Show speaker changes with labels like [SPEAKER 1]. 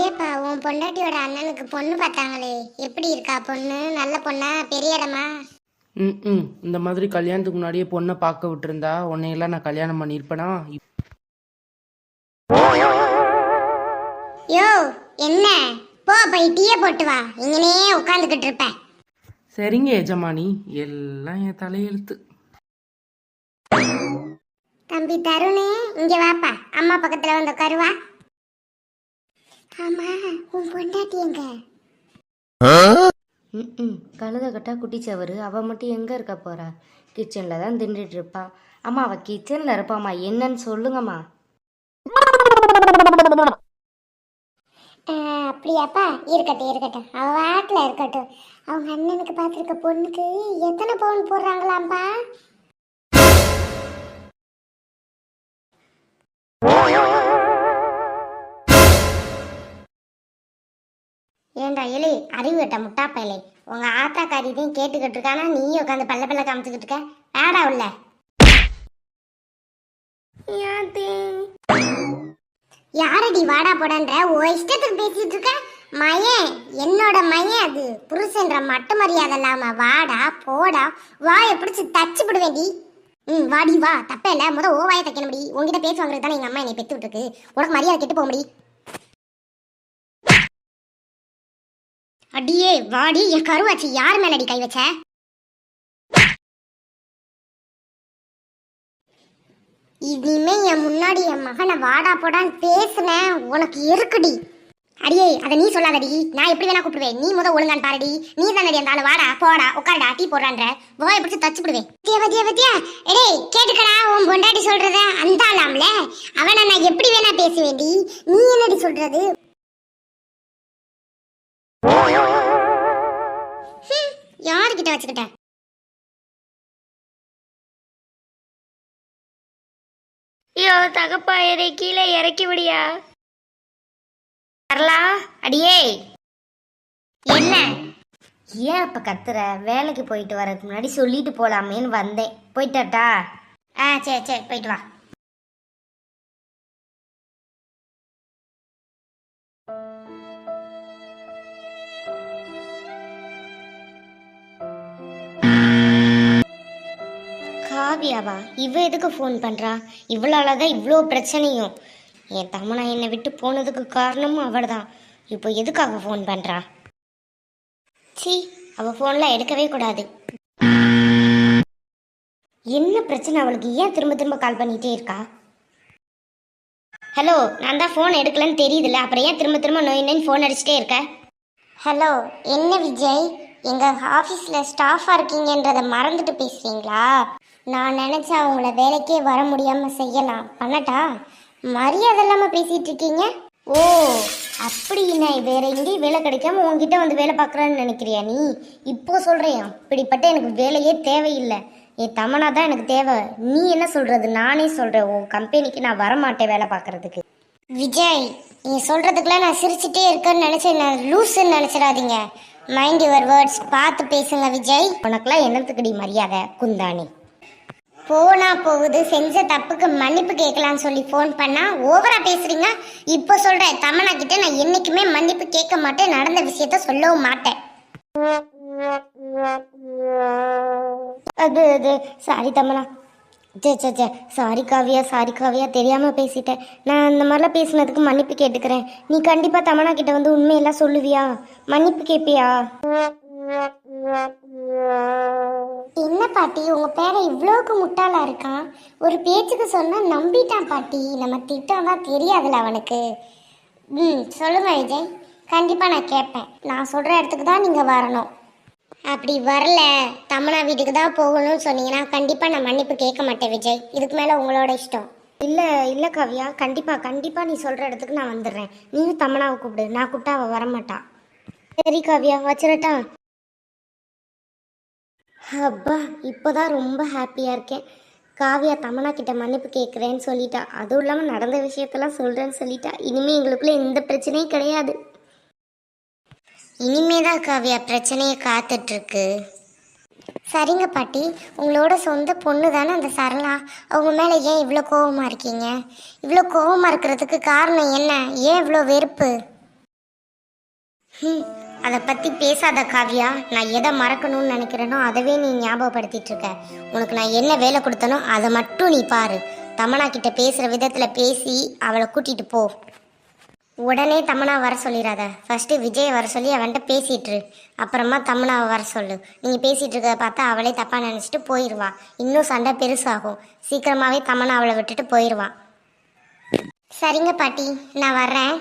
[SPEAKER 1] ஏப்பா உன் பொண்டாட்டியோட அண்ணனுக்கு பொண்ணு பார்த்தாங்களே. எப்படி இருக்கா பொண்ணு? நல்ல பொண்ணா? பெரிய இடமா?
[SPEAKER 2] ம் ம். இந்த மாதிரி கல்யாணத்துக்கு முன்னாடியே பொண்ணை பார்க்க விட்டுருந்தா உன்னையெல்லாம் நான் கல்யாணம் பண்ணியிருப்பேனா?
[SPEAKER 1] யோ என்ன? போ போய் டீயை போட்டு வா. இங்கனே உட்காந்துக்கிட்டு இருப்பேன்.
[SPEAKER 2] சரிங்க எஜமானி. எல்லாம் என் தலையெழுத்து.
[SPEAKER 1] தம்பி தருணே இங்க வாப்பா. அம்மா பக்கத்துல வந்து உட்காருவா ஆமா உன் பொண்டாட்டி எங்க?
[SPEAKER 3] ம் கழுத கட்டா குட்டிச்சவரு அவள் மட்டும் எங்கே இருக்க போறா? கிச்சனில் தான் தின்றுட்டு இருப்பா. அம்மா அவள் கிச்சனில் இருப்பாம்மா. என்னன்னு சொல்லுங்கம்மா.
[SPEAKER 1] அப்படியாப்பா. இருக்கட்டும் இருக்கட்டும். அவ வாட்டில் இருக்கட்டும். அவங்க அண்ணனுக்கு பார்த்துருக்க பொண்ணுக்கு எத்தனை பவுன் போடுறாங்களாம்பா ஏண்டா எலி? அறிவு கட்ட முட்டாப்பையலே. உங்க ஆத்தாக்காரி இதையும் கேட்டுக்கிட்டு இருக்கானா? நீயும் உட்காந்து பல்ல பல்ல காமிச்சுக்கிட்டு இருக்க. ஆடா உள்ள. யாரடி வாடா போடன்ற? ஓ இஷ்டத்துக்கு பேசிட்டு இருக்க? மயன் என்னோட மயன் அது. புருஷன்ற மட்டு மரியாதை இல்லாம வாடா போடா. வாயை பிடிச்சு தச்சு விடுவேண்டி ம் வாடி வா. தப்பே இல்ல. முத ஓ வாயை தைக்கணும் முடி உங்ககிட்ட பேச்சு வாங்குறது தானே எங்க அம்மா என்னை பெத்து விட்டுருக்கு உனக்கு மரியாதை கெட்டு போக அடியே வாடி என் கருவாச்சி யார் மேலடி கை வச்ச? இனிமே என் முன்னாடி என் மகனை வாடா போடான்னு பேசுனேன். உனக்கு இருக்குடி. அடியே அதை நீ சொல்லாதடி. நான் எப்படி வேணா கூப்பிடுவேன். நீ முத ஒழுங்கான் பாருடி. நீ தானடி அந்த ஆளு. வாடா போடா உட்காருடா டீ போடுறான்ற. வாயை பிடிச்சி தச்சு விடுவேன் பத்தியா பத்தியா பத்தியா எடே கேட்டுக்கடா உன் பொண்டாட்டி சொல்றத அந்த ஆளாம்ல அவனை நான் எப்படி வேணா பேசுவேன்டி. நீ என்னடி சொல்றது? கிட்ட வச்சுக்கிட்ட
[SPEAKER 3] ஐயோ தகப்பாயரை கீழே இறக்கி விடியா? வரலா? அடியே.
[SPEAKER 1] என்ன?
[SPEAKER 3] ஏன் அப்ப கத்துற? வேலைக்கு போயிட்டு வரதுக்கு முன்னாடி சொல்லிட்டு போலாமேன்னு வந்தேன். போயிட்டாட்டா?
[SPEAKER 1] ஆ சரி சரி போயிட்டு வா.
[SPEAKER 3] காவியாவா இவ எதுக்கு ஃபோன் பண்றா? இவளால தான் இவ்வளோ பிரச்சனையும். என் தம்மனா என்னை விட்டு போனதுக்கு காரணமும் அவள் தான் இப்போ எதுக்காக ஃபோன் பண்றா? சி அவ ஃபோன்லாம் எடுக்கவே கூடாது. என்ன பிரச்சனை அவளுக்கு? ஏன் திரும்ப திரும்ப கால் பண்ணிகிட்டே இருக்கா? ஹலோ நான் தான் ஃபோன் எடுக்கலன்னு தெரியுதுல்ல அப்புறம் ஏன் திரும்ப திரும்ப நோய் நோய் ஃபோன் அடிச்சிட்டே இருக்க?
[SPEAKER 1] ஹலோ என்ன விஜய்? எங்க ஆஃபீஸில் ஸ்டாஃபாக இருக்கீங்கன்றத மறந்துட்டு பேசுறீங்களா? நான் நினச்சா அவங்கள வேலைக்கே வர முடியாமல் செய்யலாம். பண்ணட்டா? மரியாதை இல்லாமல் பேசிட்டு இருக்கீங்க?
[SPEAKER 3] ஓ அப்படி நான் வேற எங்கேயும் வேலை கிடைக்காம உங்ககிட்ட வந்து வேலை பார்க்குறேன்னு நினைக்கிறியா நீ? இப்போ சொல்கிறேன் அப்படிப்பட்ட எனக்கு வேலையே தேவையில்லை. என் தமனா தான் எனக்கு தேவை. நீ என்ன சொல்கிறது நானே சொல்கிறேன் உன் கம்பெனிக்கு நான் வரமாட்டேன் வேலை பார்க்குறதுக்கு.
[SPEAKER 1] விஜய் நீ சொல்கிறதுக்கெலாம் நான் சிரிச்சிட்டே இருக்கேன்னு நினைச்சு நான் லூசுன்னு நினச்சிடாதீங்க. மைண்ட் யுவர் வேர்ட்ஸ் பார்த்து பேசுங்க விஜய்.
[SPEAKER 3] உனக்கெல்லாம் என்னத்துக்குடி மரியாதை? குந்தாணி.
[SPEAKER 1] போனா போகுது செஞ்ச தப்புக்கு மன்னிப்பு கேட்கலான்னு சொல்லி ஃபோன் பண்ணா ஓவரா பேசுறீங்க. இப்போ சொல்றேன் தமனா கிட்ட நான் என்னைக்குமே மன்னிப்பு கேட்க மாட்டேன் நடந்த விஷயத்த சொல்லவும் மாட்டேன்.
[SPEAKER 3] அது அது சாரி தமனா. சே சே சே சாரி காவியா சாரி காவியா தெரியாமல் பேசிட்டேன். நான் அந்த மாதிரிலாம் பேசினதுக்கு மன்னிப்பு கேட்டுக்கிறேன். நீ கண்டிப்பாக தமனா கிட்ட வந்து உண்மையெல்லாம் சொல்லுவியா? மன்னிப்பு கேட்பியா
[SPEAKER 1] என்ன பாட்டி? உங்க பேரை இவ்வளோக்கு முட்டாளா இருக்கான். ஒரு பேச்சுக்கு சொன்னா நம்பிட்டான் பாட்டி. நம்ம திட்டம் தான் தெரியாதுல அவனுக்கு. ம் சொல்லுங்க விஜய் கண்டிப்பா நான் கேட்பேன். நான் சொல்ற இடத்துக்கு தான் நீங்க வரணும். அப்படி வரல. தமனா வீட்டுக்கு தான் போகணும்னு சொன்னீங்கன்னா கண்டிப்பா நான் மன்னிப்பு கேட்க மாட்டேன் விஜய். இதுக்கு மேல உங்களோட இஷ்டம்.
[SPEAKER 3] இல்லை இல்லை காவியா. கண்டிப்பாக கண்டிப்பாக நீ சொல்கிற இடத்துக்கு நான் வந்துடுறேன். நீயும் தமனாவை கூப்பிடு. நான் கூப்பிட்டா அவள் வரமாட்டா. சரி காவியா வச்சிரட்டா அப்பா இப்போதான் ரொம்ப ஹாப்பியாக இருக்கேன். காவியா தமனா கிட்ட மன்னிப்பு கேட்குறேன்னு சொல்லிட்டா. அதுவும் இல்லாமல் நடந்த விஷயத்தெல்லாம் சொல்கிறேன்னு சொல்லிட்டா. இனிமேல் எங்களுக்குள்ளே எந்த பிரச்சனையும் கிடையாது.
[SPEAKER 1] இனிமேதான் காவியா பிரச்சனையை காத்துட்ருக்கு. சரிங்க பாட்டி. உங்களோட சொந்த பொண்ணு தானே அந்த சரளா? அவங்க மேலே ஏன் இவ்வளோ கோபமாக இருக்கீங்க? இவ்வளோ கோபமாக இருக்கிறதுக்கு காரணம் என்ன? ஏன் இவ்வளோ வெறுப்பு? ம் அதை பற்றி பேசாத காவியா நான் எதை மறக்கணும்னு நினைக்கிறேனோ அதவே நீ ஞாபகப்படுத்திட்டு இருக்க உனக்கு நான் என்ன வேலை கொடுத்தனோ அதை மட்டும் நீ பாரு. தமனா கிட்ட பேசுகிற விதத்தில் பேசி அவளை கூட்டிகிட்டு போ. உடனே தமனா வர சொல்லிடாத ஃபர்ஸ்ட் விஜயை வர சொல்லி அவன்கிட்ட பேசிட்டுரு அப்புறமா தமனாவை வர சொல்லு. நீங்கள் பேசிகிட்டு இருக்கிறத பார்த்தா அவளே தப்பாக நினச்சிட்டு போயிடுவா இன்னும் சண்டை பெருசாகும். சீக்கிரமாகவே தமனா அவளை விட்டுட்டு போயிடுவா
[SPEAKER 4] சரிங்க பாட்டி நான் வர்றேன்.